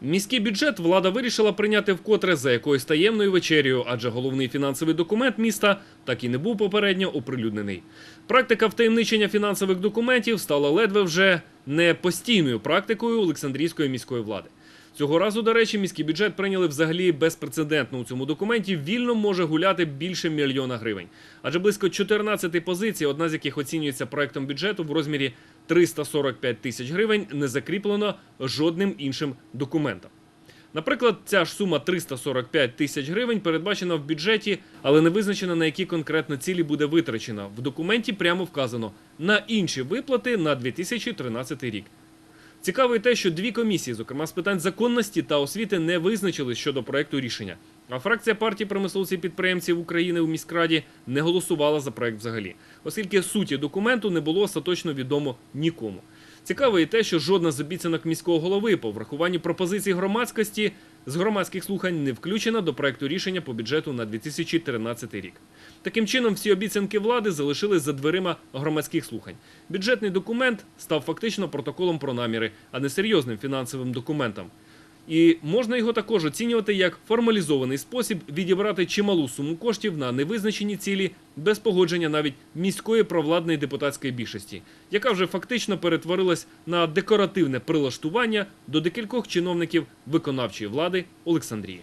Міський бюджет влада вирішила прийняти вкотре за якоюсь таємною вечерю, адже головний фінансовий документ міста так і не був попередньо оприлюднений. Практика втаємничення фінансових документів стала ледве вже не постійною практикою Олександрійської міської влади. Цього разу, до речі, міський бюджет прийняли взагалі безпрецедентно у цьому документі. Вільно може гуляти більше мільйона гривень. Адже близько 14 позицій, одна з яких оцінюється проектом бюджету в розмірі 345 тисяч гривень, не закріплено жодним іншим документом. Наприклад, ця ж сума 345 тисяч гривень передбачена в бюджеті, але не визначена на які конкретно цілі буде витрачена. В документі прямо вказано на інші виплати на 2013 рік. Цікаво і те, що дві комісії, зокрема з питань законності та освіти, не визначили щодо проекту рішення. А фракція партії промисловців підприємців України у міськраді не голосувала за проект взагалі, оскільки суті документу не було остаточно відомо нікому. Цікаво і те, що жодна з обіцянок міського голови по врахуванні пропозицій громадськості з громадських слухань не включена до проекту рішення по бюджету на 2013 рік. Таким чином, всі обіцянки влади залишились за дверима громадських слухань. Бюджетний документ став фактично протоколом про наміри, а не серйозним фінансовим документом. І можна його також оцінювати як формалізований спосіб відібрати чималу суму коштів на невизначені цілі без погодження навіть міської провладної депутатської більшості, яка вже фактично перетворилась на декоративне прилаштування до декількох чиновників виконавчої влади Олександрії.